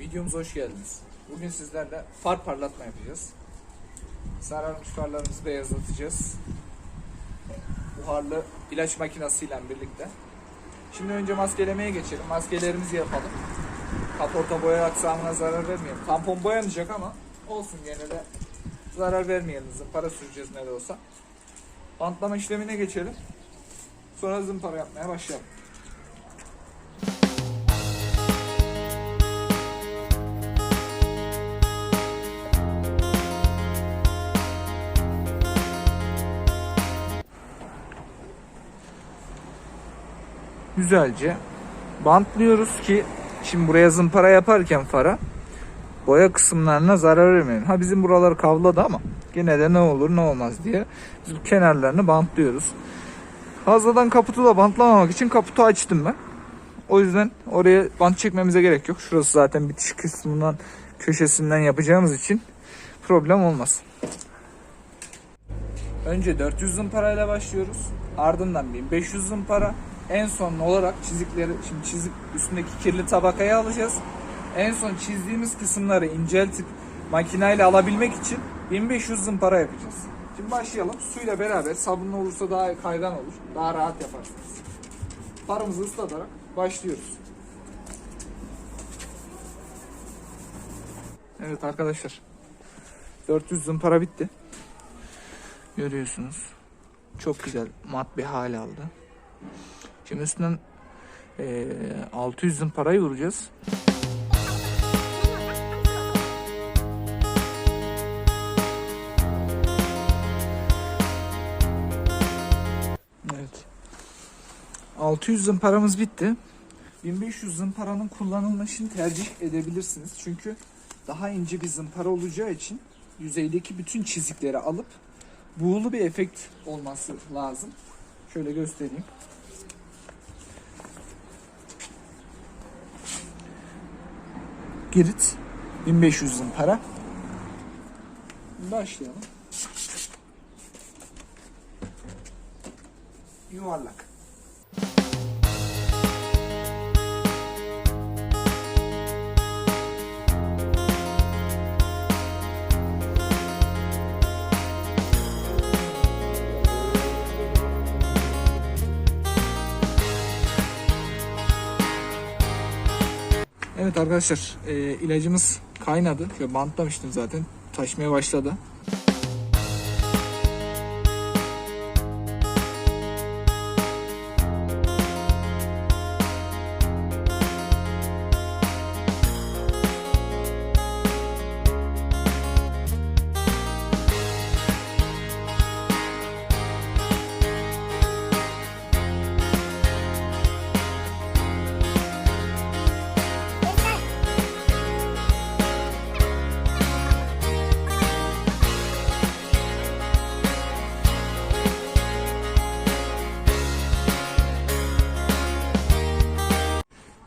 Videomuza hoş geldiniz. Bugün sizlerle far parlatma yapacağız. Sararmış farlarımızı beyazlatacağız. Buharlı ilaç makinesiyle birlikte. Şimdi önce maskelemeye geçelim. Maskelerimizi yapalım. Kaporta boya aksamına zarar vermeyelim. Tampon boyanacak ama olsun gene de zarar vermeyelim. Zımpara süreceğiz ne de olsa. Bantlama işlemine geçelim. Sonra zımpara yapmaya başlayalım. Güzelce bantlıyoruz ki şimdi buraya zımpara yaparken fara boya kısımlarına zarar vermeyelim. Ha bizim buralar kavladı ama gene de ne olur ne olmaz diye biz bu kenarlarını bantlıyoruz. Fazladan kaputu da bantlamamak için kaputu açtım ben. O yüzden oraya bant çekmemize gerek yok. Şurası zaten bitiş kısmından köşesinden yapacağımız için problem olmaz. Önce 400 zımparayla başlıyoruz. Ardından 1500 zımpara. En son olarak çizikleri, şimdi çizik üstündeki kirli tabakayı alacağız. En son çizdiğimiz kısımları inceltip makineyle alabilmek için 1500 zımpara yapacağız. Şimdi başlayalım. Suyla beraber sabunlu olursa daha kaygan olur. Daha rahat yaparsınız. Farımızı ıslatarak başlıyoruz. Evet arkadaşlar. 400 zımpara bitti. Görüyorsunuz. Çok güzel mat bir hal aldı. Şimdi üstünden eee 600 zımparayı vuracağız. Evet. 600 zımparamız bitti. 1500 zımparanın kullanılmasını tercih edebilirsiniz. Çünkü daha ince bir zımpara olacağı için yüzeydeki bütün çizikleri alıp buğulu bir efekt olması lazım. Şöyle göstereyim. Girit 1500 zımpara. Başlayalım. Yuvarlak. Evet arkadaşlar e, ilacımız kaynadı. Şöyle bantlamıştım zaten. Taşmaya başladı.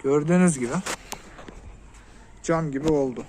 Gördüğünüz gibi cam gibi oldu.